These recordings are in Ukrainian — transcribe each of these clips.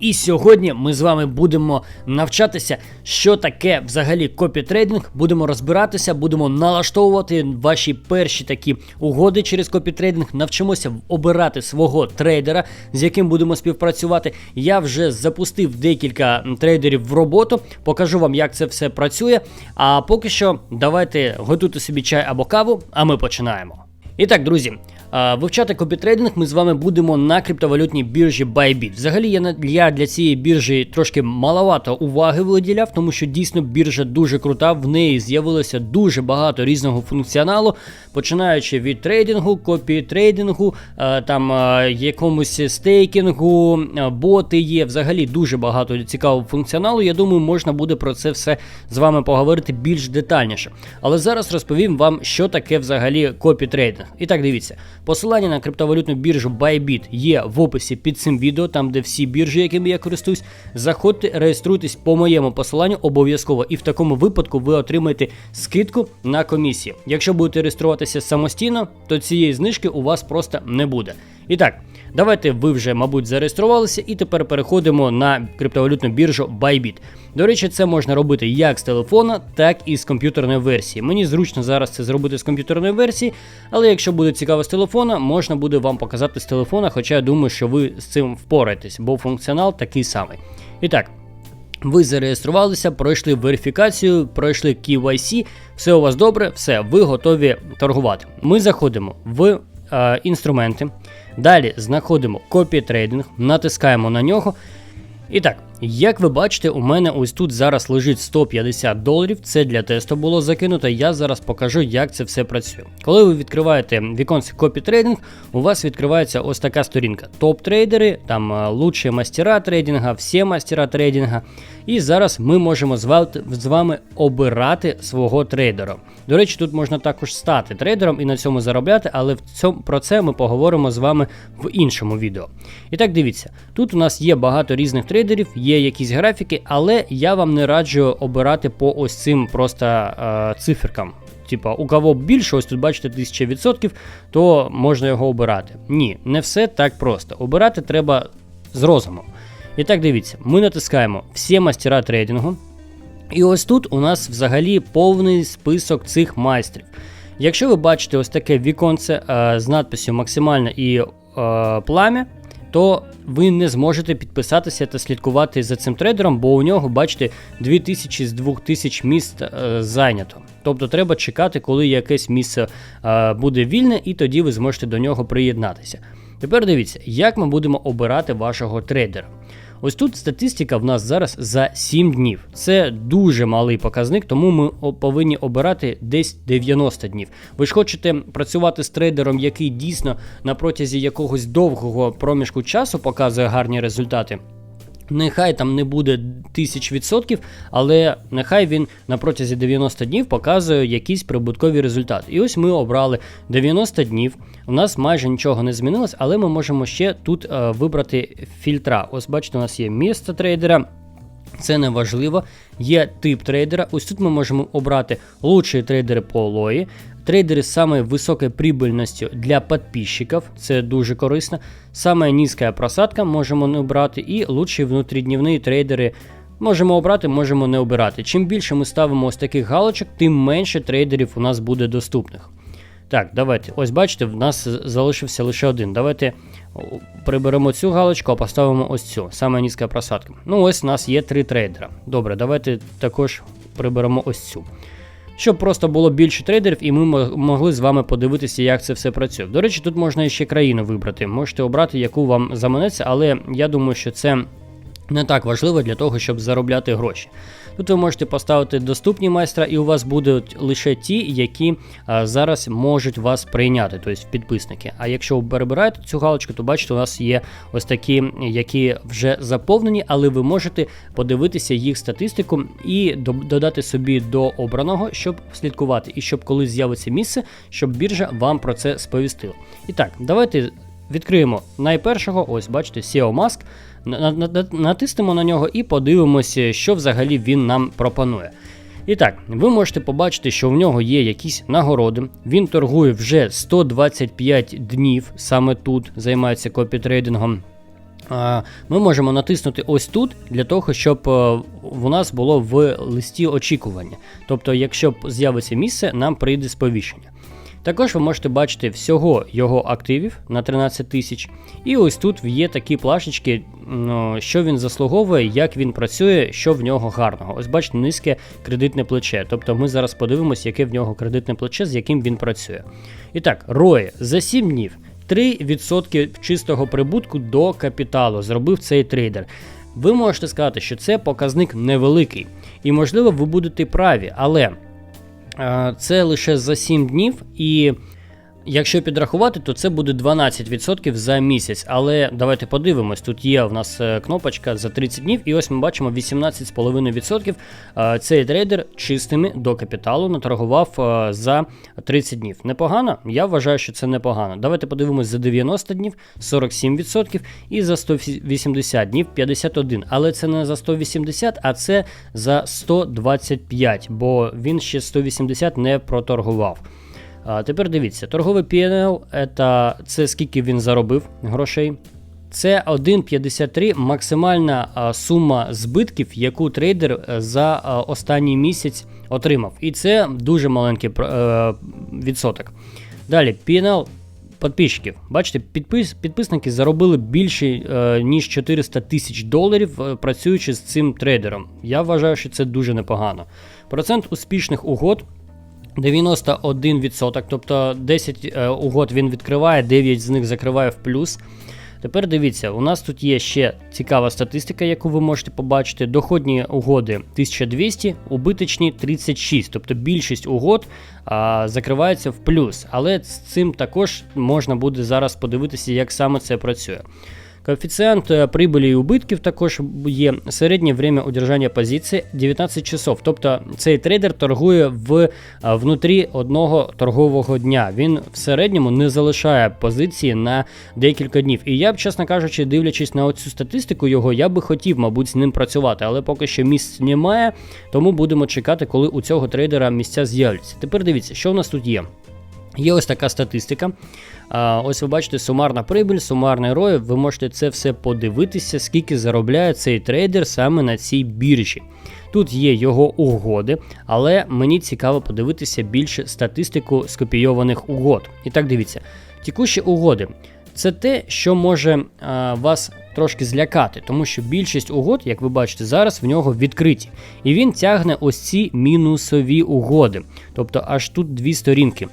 І сьогодні ми з вами будемо навчатися, що таке взагалі копітрейдинг. Будемо розбиратися, будемо налаштовувати ваші перші такі угоди через копітрейдинг. Навчимося обирати свого трейдера, з яким будемо співпрацювати. Я вже запустив декілька трейдерів в роботу, покажу вам, як це все працює. А поки що, давайте готуйте собі чай або каву, а ми починаємо. І так, друзі, вивчати копітрейдинг ми з вами будемо на криптовалютній біржі Bybit. Взагалі я, для цієї біржі трошки маловато уваги виділяв, тому що дійсно біржа дуже крута. В неї з'явилося дуже багато різного функціоналу, починаючи від трейдингу, копітрейдингу, там якомусь стейкінгу, боти є. Взагалі дуже багато цікавого функціоналу. Я думаю, можна буде про це все з вами поговорити більш детальніше. Але зараз розповім вам, що таке взагалі копітрейдинг. І так, дивіться, посилання на криптовалютну біржу Bybit є в описі під цим відео, там де всі біржі, якими я користуюсь. Заходьте, реєструйтесь по моєму посиланню обов'язково, і в такому випадку ви отримаєте скидку на комісії. Якщо будете реєструватися самостійно, то цієї знижки у вас просто не буде. І так, давайте ви вже, мабуть, зареєструвалися, і тепер переходимо на криптовалютну біржу Bybit. До речі, це можна робити як з телефона, так і з комп'ютерної версії. Мені зручно зараз це зробити з комп'ютерної версії, але якщо буде цікаво з телефона, можна буде вам показати з телефона, хоча я думаю, що ви з цим впораєтесь, бо функціонал такий самий. І так. Ви зареєструвалися, пройшли верифікацію, пройшли KYC, все у вас добре, все, ви готові торгувати. Ми заходимо в е, інструменти, далі знаходимо копі-трейдинг, натискаємо на нього. І так, як ви бачите, у мене ось тут зараз лежить 150 доларів. Це для тесту було закинуто. Я зараз покажу, як це все працює. Коли ви відкриваєте віконце копі трейдинг, у вас відкривається ось така сторінка. Топ-трейдери, там е, лучші мастера трейдинга, всі мастера трейдинга. І зараз ми можемо з вами обирати свого трейдера. До речі, тут можна також стати трейдером і на цьому заробляти, але в цьому, про це ми поговоримо з вами в іншому відео. І так дивіться, тут у нас є багато різних трейдерів, є якісь графіки, але я вам не раджу обирати по ось цим просто е, циферкам. Типа, у кого більше, ось тут бачите 1000%, то можна його обирати. Ні, не все так просто. Обирати треба з розумом. І так дивіться, ми натискаємо всі мастера трейдингу. І ось тут у нас взагалі повний список цих майстрів. Якщо ви бачите ось таке віконце е, з надписю максимальне і е, пламя, то ви не зможете підписатися та слідкувати за цим трейдером, бо у нього, бачите, 2000 з 2000 місць е, зайнято. Тобто треба чекати, коли якесь місце е, буде вільне, і тоді ви зможете до нього приєднатися. Тепер дивіться, як ми будемо обирати вашого трейдера. Ось тут статистика в нас зараз за 7 днів. Це дуже малий показник, тому ми повинні обирати десь 90 днів. Ви ж хочете працювати з трейдером, який дійсно на протязі якогось довгого проміжку часу показує гарні результати. Нехай там не буде тисяч відсотків, але нехай він на протязі 90 днів показує якісь прибуткові результати. І ось ми обрали 90 днів. У нас майже нічого не змінилось, але ми можемо ще тут е, вибрати фільтра. Ось бачите, у нас є місце трейдера. Це не важливо. Є тип трейдера. Ось тут ми можемо обрати лучші трейдери по лої, трейдери з самою високою прибыльністю для підписчиків, це дуже корисно. Саме низька просадка можемо не обрати, і лучші внутріднівні трейдери. Можемо обрати, можемо не обирати. Чим більше ми ставимо ось таких галочок, тим менше трейдерів у нас буде доступних. Так, давайте. Ось бачите, в нас залишився лише один. Давайте приберемо цю галочку, а поставимо ось цю. Саме низька просадка. Ну, ось у нас є три трейдера. Добре, давайте також приберемо ось цю. Щоб просто було більше трейдерів, і ми мо- могли з вами подивитися, як це все працює. До речі, тут можна ще країну вибрати. Можете обрати, яку вам заманеться, але я думаю, що це не так важливо для того, щоб заробляти гроші. Тут ви можете поставити доступні майстра, і у вас будуть лише ті, які а, зараз можуть вас прийняти, тобто підписники. А якщо ви перебираєте цю галочку, то бачите, у нас є ось такі, які вже заповнені, але ви можете подивитися їх статистику і до- додати собі до обраного, щоб слідкувати, і щоб коли з'явиться місце, щоб біржа вам про це сповістила. І так, давайте відкриємо найпершого, ось бачите, SEO Mask. На- на- на- Натиснемо на нього і подивимося, що взагалі він нам пропонує. І так, ви можете побачити, що в нього є якісь нагороди. Він торгує вже 125 днів, саме тут займається копітрейдингом. ми можемо натиснути ось тут для того, щоб е, у нас було в листі очікування. Тобто, якщо з'явиться місце, нам прийде сповіщення. Також ви можете бачити всього його активів на 13 тисяч. І ось тут є такі плашечки, що він заслуговує, як він працює, що в нього гарного. Ось бачите, низьке кредитне плече. Тобто ми зараз подивимося, яке в нього кредитне плече, з яким він працює. І так, Рої за 7 днів 3% чистого прибутку до капіталу зробив цей трейдер. Ви можете сказати, що це показник невеликий, і можливо ви будете праві, але це лише за 7 днів, і якщо підрахувати, то це буде 12% за місяць. Але давайте подивимось, тут є в нас е, кнопочка за 30 днів, і ось ми бачимо 18,5%. Е, Цей трейдер чистими до капіталу наторгував е, за 30 днів. Непогано? Я вважаю, що це непогано. Давайте подивимось за 90 днів 47% і за 180 днів 51%. Але це не за 180, а це за 125, бо він ще 180 не проторгував. А тепер дивіться, торговий PNL це, це скільки він заробив грошей. Це 1,53 максимальна сума збитків, яку трейдер е, за останній місяць отримав. І це дуже маленький е, відсоток. Далі, PNL підписчиків. Бачите, підпис, підписники заробили більше е, ніж 400 тисяч доларів, працюючи з цим трейдером. Я вважаю, що це дуже непогано. Процент успішних угод 91%, тобто 10 е, угод він відкриває, 9 з них закриває в плюс. Тепер дивіться, у нас тут є ще цікава статистика, яку ви можете побачити. Доходні угоди 1200, убиточні 36, тобто більшість угод а, закривається в плюс. Але з цим також можна буде зараз подивитися, як саме це працює. Коефіцієнт е, прибулі і убитків також є середнє время удержання позиції 19 часов. Тобто цей трейдер торгує в е, внутрі одного торгового дня. Він в середньому не залишає позиції на декілька днів. І я б, чесно кажучи, дивлячись на оцю статистику його, я би хотів, мабуть, з ним працювати, але поки що місць немає, тому будемо чекати, коли у цього трейдера місця з'являться. Тепер дивіться, що в нас тут є. Є ось така статистика. Ось ви бачите сумарна прибіль, сумарний рой. Ви можете це все подивитися, скільки заробляє цей трейдер саме на цій біржі. Тут є його угоди, але мені цікаво подивитися більше статистику скопійованих угод. І так дивіться, текущі угоди це те, що може вас трошки злякати, тому що більшість угод, як ви бачите, зараз в нього відкриті. І він тягне ось ці мінусові угоди. Тобто аж тут дві сторінки.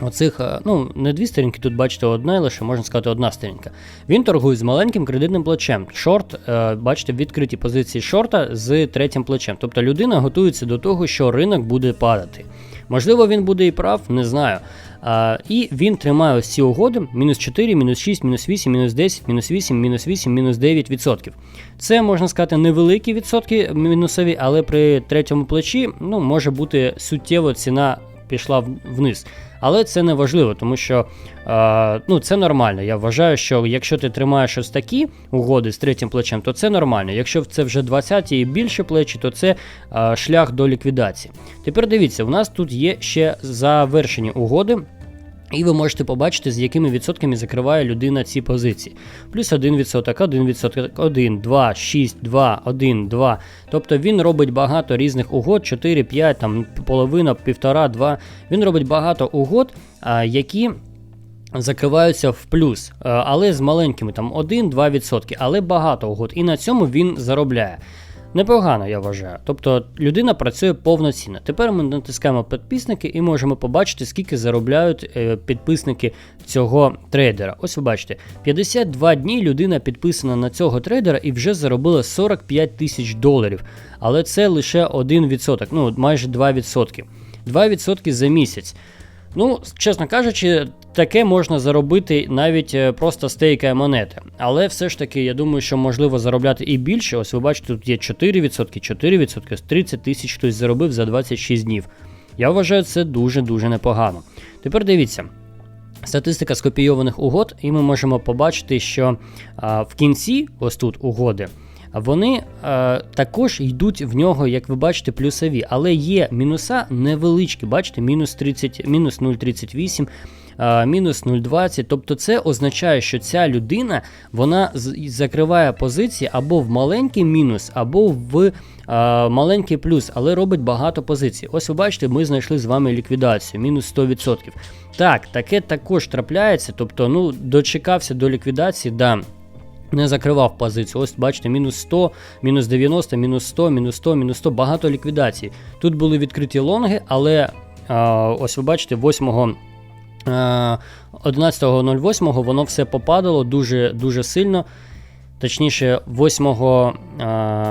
Оцих, е, ну, не дві сторінки, тут бачите, одна лише, можна сказати, одна сторінка. Він торгує з маленьким кредитним плечем. Шорт, е, бачите, відкриті позиції шорта з третім плечем. Тобто людина готується до того, що ринок буде падати. Можливо, він буде і прав, не знаю. А, І він тримає ось ці угоди: мінус 4, мінус 6, мінус 8, мінус 10, мінус 8, мінус 8, мінус 9 відсотків. Це можна сказати невеликі відсотки мінусові, але при третьому плечі ну, може бути суттєво ціна пішла вниз. Але це не важливо, тому що е, ну, це нормально. Я вважаю, що якщо ти тримаєш ось такі угоди з третім плечем, то це нормально. Якщо це вже 20 і більше плечі, то це е, шлях до ліквідації. Тепер дивіться, у нас тут є ще завершені угоди. І ви можете побачити, з якими відсотками закриває людина ці позиції. Плюс 1%, 1%, 1, 2, 6, 2, 1, 2. Тобто він робить багато різних угод, 4, 5, там, половина, півтора, 2. Він робить багато угод, які. Закриваються в плюс, але з маленькими там 1-2%, але багато угод. І на цьому він заробляє. Непогано, я вважаю. Тобто людина працює повноцінно. Тепер ми натискаємо підписники і можемо побачити, скільки заробляють е, підписники цього трейдера. Ось ви бачите, 52 дні людина підписана на цього трейдера і вже заробила 45 тисяч доларів. Але це лише 1%, ну майже 2%. 2% за місяць. Ну, чесно кажучи, таке можна заробити навіть е, просто стейкає монети. Але все ж таки, я думаю, що можливо заробляти і більше. Ось ви бачите, тут є 4%, 4%, 30 тисяч хтось заробив за 26 днів. Я вважаю, це дуже-дуже непогано. Тепер дивіться. Статистика скопійованих угод, і ми можемо побачити, що а, в кінці, ось тут угоди, вони е, також йдуть в нього, як ви бачите, плюсові, але є мінуса невеличкі. Бачите, мінус 30, мінус 0,38. мінус 0,20. Тобто це означає, що ця людина вона закриває позиції або в маленький мінус, або в а, маленький плюс, але робить багато позицій. Ось ви бачите, ми знайшли з вами ліквідацію, мінус 100%. Так, таке також трапляється. Тобто, ну, дочекався до ліквідації, да. Не закривав позицію. Ось бачите, мінус 100, мінус 90, мінус 100, мінус 100, мінус 100, багато ліквідацій. Тут були відкриті лонги, але а, ось ви бачите, 8 а, 11.08 воно все попадало дуже, дуже сильно. Точніше, 8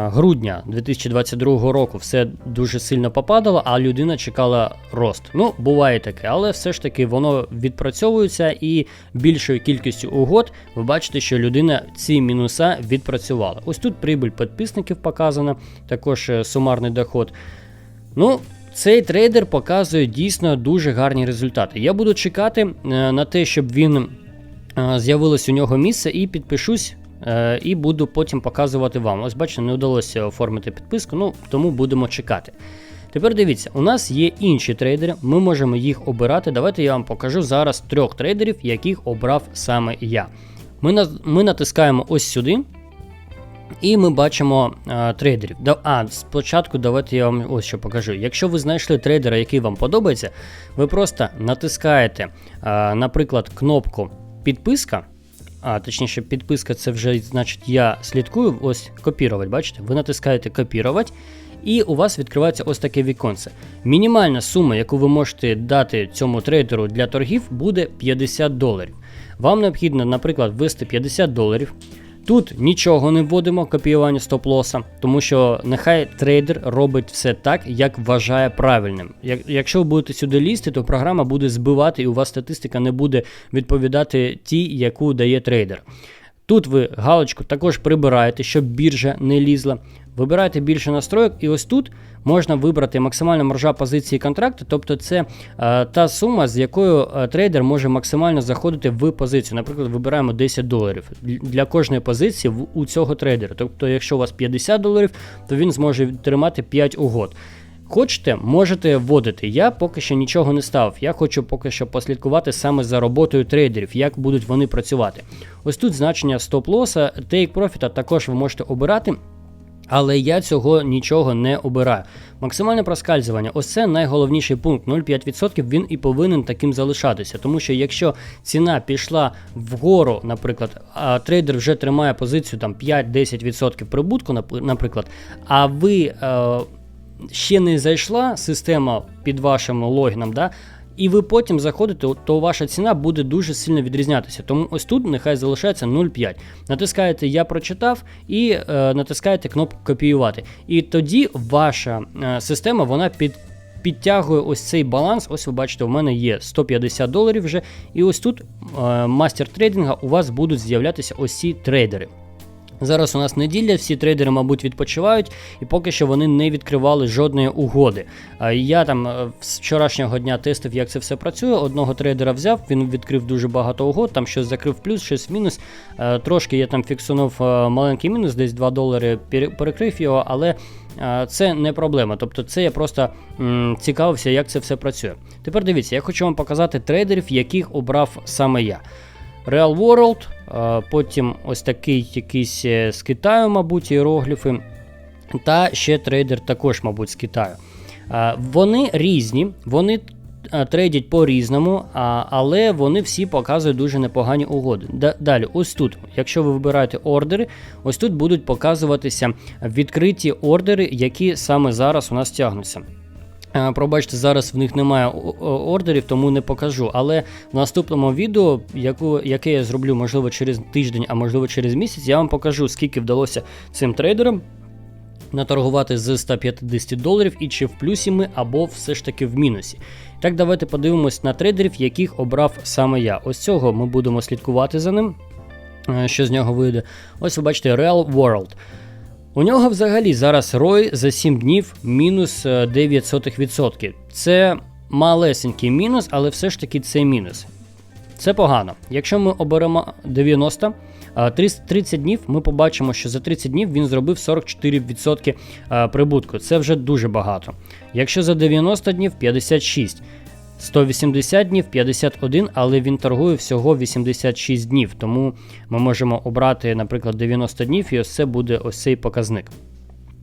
грудня 2022 року все дуже сильно попадало, а людина чекала рост. Ну, буває таке, але все ж таки воно відпрацьовується і більшою кількістю угод ви бачите, що людина ці мінуса відпрацювала. Ось тут прибуль підписників показана, також е, сумарний доход. Ну, цей трейдер показує дійсно дуже гарні результати. Я буду чекати е, на те, щоб він е, з'явилось у нього місце, і підпишусь. Е, І буду потім показувати вам. Ось бачите, не вдалося оформити підписку, ну тому будемо чекати. Тепер дивіться, у нас є інші трейдери, ми можемо їх обирати. Давайте я вам покажу зараз трьох трейдерів, яких обрав саме я. Ми, на- ми натискаємо ось сюди. І ми бачимо а, трейдерів. Да, а, спочатку давайте я вам ось що покажу. Якщо ви знайшли трейдера, який вам подобається, ви просто натискаєте, а, наприклад, кнопку підписка. А, точніше, підписка це вже значить я слідкую. Ось копірувати, бачите? Ви натискаєте копірувати, і у вас відкривається ось таке віконце. Мінімальна сума, яку ви можете дати цьому трейдеру для торгів, буде 50 доларів. Вам необхідно, наприклад, ввести 50 доларів. Тут нічого не вводимо, копіювання стоп-лоса, тому що нехай трейдер робить все так, як вважає правильним. Як, якщо ви будете сюди лізти, то програма буде збивати і у вас статистика не буде відповідати тій, яку дає трейдер. Тут ви галочку також прибираєте, щоб біржа не лізла. Вибираєте більше настроїк, і ось тут можна вибрати максимальна маржа позиції контракту, тобто це е, та сума, з якою е, трейдер може максимально заходити в позицію. Наприклад, вибираємо 10 доларів Для- кожної позиції в- у цього трейдера. Тобто, якщо у вас 50 доларів, то він зможе тримати 5 угод. Хочете, можете вводити. Я поки що нічого не ставив. Я хочу поки що послідкувати саме за роботою трейдерів, як будуть вони працювати. Ось тут значення стоп-лоса, take profit також ви можете обирати. Але я цього нічого не обираю. Максимальне проскальзування ось це найголовніший пункт. 0,5% він і повинен таким залишатися. Тому що якщо ціна пішла вгору, наприклад, а трейдер вже тримає позицію там 5-10% прибутку, наприклад, а ви е, ще не зайшла система під вашим логіном, да, і ви потім заходите, то ваша ціна буде дуже сильно відрізнятися. Тому ось тут нехай залишається 0,5. Натискаєте Я прочитав і е, натискаєте кнопку копіювати. І тоді ваша е, система вона під. Підтягує ось цей баланс. Ось ви бачите, у мене є 150 доларів вже. І ось тут е, мастер трейдинга у вас будуть з'являтися ось ці трейдери. Зараз у нас неділя, всі трейдери, мабуть, відпочивають, і поки що вони не відкривали жодної угоди. Я там е, з вчорашнього дня тестив, як це все працює. Одного трейдера взяв, він відкрив дуже багато угод, там щось закрив плюс, щось мінус. Е, Трошки я там фіксунув е, маленький мінус, десь 2 долари перекрив його, але це не проблема. Тобто це я просто м, цікавився, як це все працює. Тепер дивіться, я хочу вам показати трейдерів, яких обрав саме я. Real World, потім ось такий якийсь е, з Китаю, мабуть, іерогліфи. Та ще трейдер також, мабуть, з Китаю. Вони різні, вони трейдять по-різному, але вони всі показують дуже непогані угоди. Далі, ось тут, якщо ви вибираєте ордери, ось тут будуть показуватися відкриті ордери, які саме зараз у нас тягнуться. Е, Пробачте, зараз в них немає ордерів, тому не покажу. Але в наступному відео, яку, яке я зроблю, можливо, через тиждень, а можливо через місяць, я вам покажу, скільки вдалося цим трейдерам наторгувати з 150 доларів і чи в плюсі ми, або все ж таки в мінусі. Так, давайте подивимось на трейдерів, яких обрав саме я. Ось цього ми будемо слідкувати за ним. е, Що з нього вийде? Ось ви бачите Real World. У нього взагалі зараз ROI за 7 днів мінус е, 9%. Це малесенький мінус, але все ж таки це мінус. Це погано. Якщо ми оберемо 90, 30 30 днів, ми побачимо, що за 30 днів він зробив 44% прибутку. Це вже дуже багато. Якщо за 90 днів 56. 180 днів, 51, але він торгує всього 86 днів. Тому ми можемо обрати, наприклад, 90 днів, і ось це буде ось цей показник.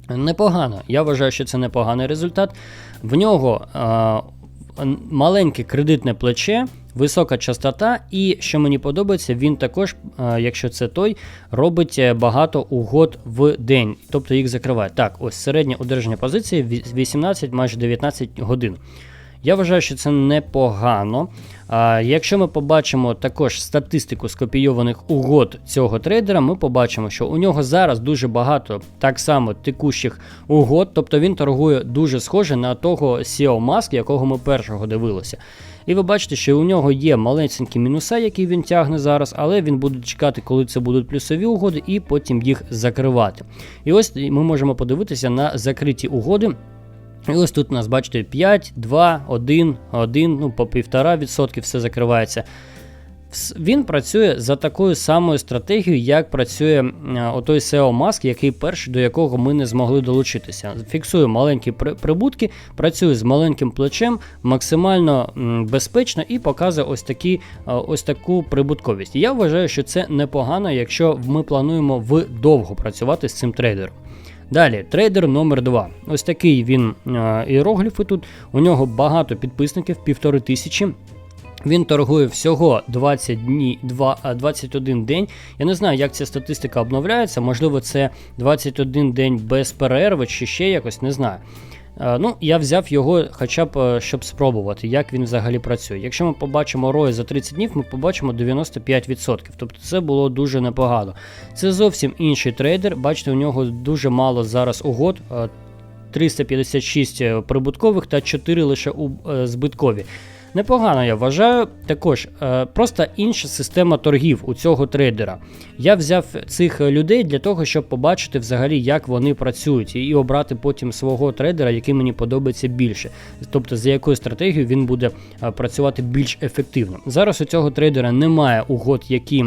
Непогано. Я вважаю, що це непоганий результат. В нього а, маленьке кредитне плече, висока частота, і що мені подобається, він також, якщо це той, робить е, багато угод в день, тобто їх закриває. Так, ось середнє одержання позиції 18, майже 19 годин. Я вважаю, що це непогано. А, Якщо ми побачимо також статистику скопійованих угод цього трейдера, ми побачимо, що у нього зараз дуже багато так само текущих угод, тобто він торгує дуже схоже на того SEO Mask, якого ми першого дивилися. І ви бачите, що у нього є маленькі мінуса, які він тягне зараз, але він буде чекати, коли це будуть плюсові угоди, і потім їх закривати. І ось ми можемо подивитися на закриті угоди. І ось тут у нас, бачите, 5, 2, 1, 1, ну по 1,5% все закривається. Він працює за такою самою стратегією, як працює отой SEO Mask, який перший, до якого ми не змогли долучитися. Фіксує маленькі прибутки, працює з маленьким плечем, максимально безпечно і показує ось такі, ось таку прибутковість. Я вважаю, що це непогано, якщо ми плануємо вдовго працювати з цим трейдером. Далі, трейдер номер 2 Ось такий він іерогліфи тут. У нього багато підписників, півтори тисячі. Він торгує всього 20 дні, 2, 21 день. Я не знаю, як ця статистика обновляється. Можливо, це 21 день без перерви чи ще якось, не знаю. Ну, Я взяв його хоча б е, щоб спробувати, як він взагалі працює. Якщо ми побачимо ROI за 30 днів, ми побачимо 95%. Тобто це було дуже непогано. Це зовсім інший трейдер. Бачите, у нього дуже мало зараз угод. 356 е, прибуткових та 4 лише е, збиткові. Непогано, я вважаю. Також е, просто інша система торгів у цього трейдера. Я взяв цих людей для того, щоб побачити взагалі, як вони працюють, і обрати потім свого трейдера, який мені подобається більше. Тобто, за якою стратегією він буде е, працювати більш ефективно. Зараз у цього трейдера немає угод, які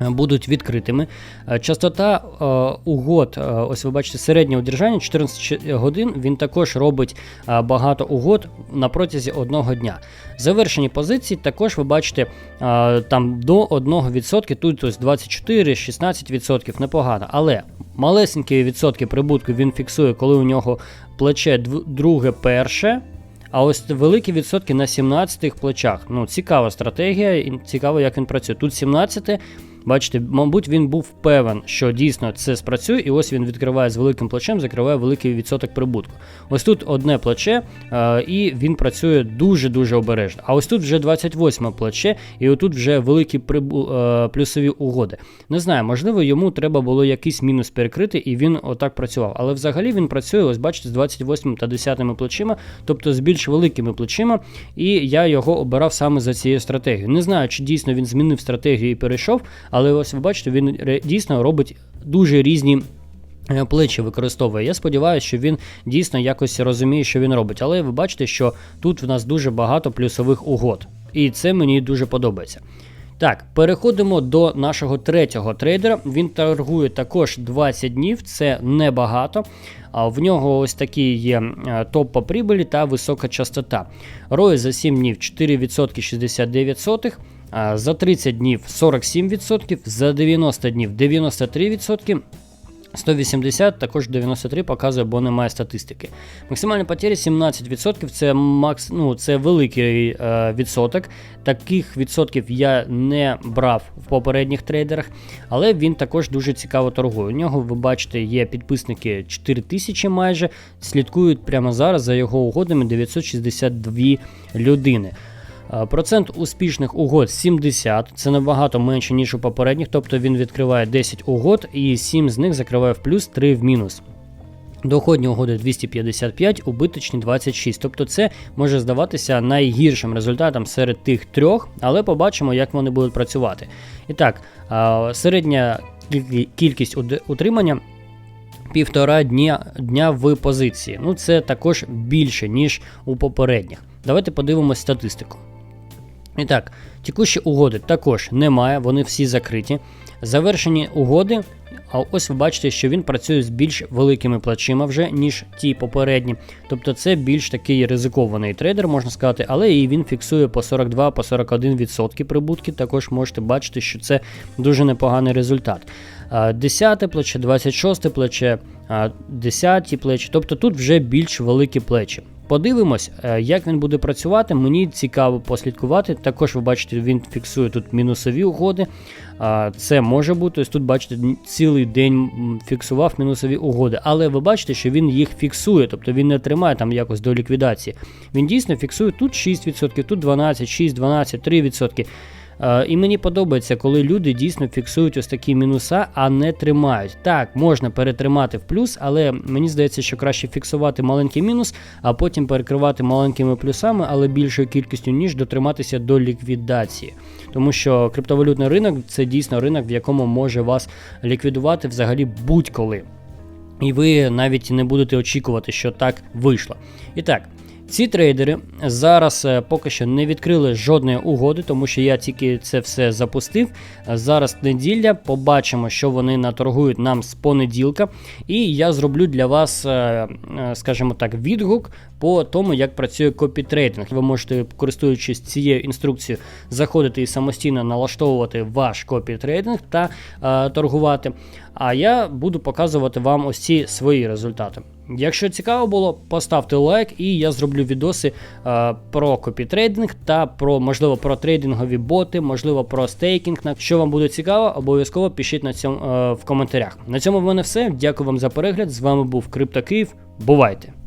Будуть відкритими. Е, частота е, угод, е, ось ви бачите, середнє удержання 14 годин. Він також робить е, багато угод на протязі одного дня. Завершені позиції також ви бачите е, там до 1%, тут ось 24-16% непогано. Але малесенькі відсотки прибутку він фіксує, коли у нього плече друге перше. А ось великі відсотки на 17 плечах. Ну, цікава стратегія, цікаво, як він працює. Тут 17 Бачите, мабуть, він був певен, що дійсно це спрацює, і ось він відкриває з великим плечем, закриває великий відсоток прибутку. Ось тут одне плече, е, і він працює дуже-дуже обережно. А ось тут вже 28 плече, і отут вже великі прибу... е, плюсові угоди. Не знаю, можливо, йому треба було якийсь мінус перекрити, і він отак працював. Але взагалі він працює, ось бачите, з 28 та 10 плечима, тобто з більш великими плечима, і я його обирав саме за цією стратегією. Не знаю, чи дійсно він змінив стратегію і перейшов. Але ось ви бачите, він дійсно робить дуже різні. Е, плечі використовує. Я сподіваюся, що він дійсно якось розуміє, що він робить. Але ви бачите, що тут в нас дуже багато плюсових угод. І це мені дуже подобається. Так, переходимо до нашого третього трейдера. Він торгує також 20 днів, це небагато. А в нього ось такі є е, топ по прибулі та висока частота. Рой за 7 днів 4% 69 за 30 днів 47%, за 90 днів 93%. 180, також 93 показує, бо немає статистики. Максимальні потері 17%, це макс, ну, це великий е, відсоток. Таких відсотків я не брав в попередніх трейдерах, але він також дуже цікаво торгує. У нього, ви бачите, є підписники 4000 майже, слідкують прямо зараз за його угодами 962 людини. Е, процент успішних угод 70, це набагато менше, ніж у попередніх, тобто він відкриває 10 угод і 7 з них закриває в плюс, 3 в мінус. Доходні угоди 255, убиточні 26. Тобто це може здаватися найгіршим результатом серед тих трьох, але побачимо, як вони будуть працювати. І так, е, середня кількість утримання. Півтора дня дня в позиції. Ну це також більше, ніж у попередніх. Давайте подивимось статистику. І так, текущі угоди також немає, вони всі закриті. Завершені угоди А ось ви бачите, що він працює з більш великими плечима вже, ніж ті попередні. Тобто це більш такий ризикований трейдер, можна сказати, але і він фіксує по 42-41% прибутки. Також можете бачити, що це дуже непоганий результат. 10 плече, 26 плече, 10 плечі, тобто тут вже більш великі плечі. Подивимось, е, як він буде працювати. Мені цікаво послідкувати. Також ви бачите, він фіксує тут мінусові угоди. Це може бути. Ось тут бачите, цілий день фіксував мінусові угоди. Але ви бачите, що він їх фіксує, тобто він не тримає там якось до ліквідації. Він дійсно фіксує тут 6%, тут 12, 6, 12, 3%. Е, і мені подобається, коли люди дійсно фіксують ось такі мінуса, а не тримають. Так, можна перетримати в плюс, але мені здається, що краще фіксувати маленький мінус, а потім перекривати маленькими плюсами, але більшою кількістю, ніж дотриматися до ліквідації. Тому що криптовалютний ринок це дійсно ринок, в якому може вас ліквідувати взагалі будь-коли. І ви навіть не будете очікувати, що так вийшло. І так. Ці трейдери зараз е, поки що не відкрили жодної угоди, тому що я тільки це все запустив. Зараз неділя, побачимо, що вони наторгують нам з понеділка. І я зроблю для вас, е, е, скажімо так, відгук по тому, як працює копітрейдинг. Ви можете, користуючись цією інструкцією, заходити і самостійно налаштовувати ваш копітрейдинг та е, торгувати. А я буду показувати вам ось ці свої результати. Якщо цікаво було, поставте лайк, і я зроблю відоси е, про копітрейдинг та про, можливо, про трейдингові боти, можливо, про стейкінг. Що вам буде цікаво, обов'язково пишіть на цьому е, в коментарях. На цьому в мене все. Дякую вам за перегляд. З вами був Крипто Київ. Бувайте!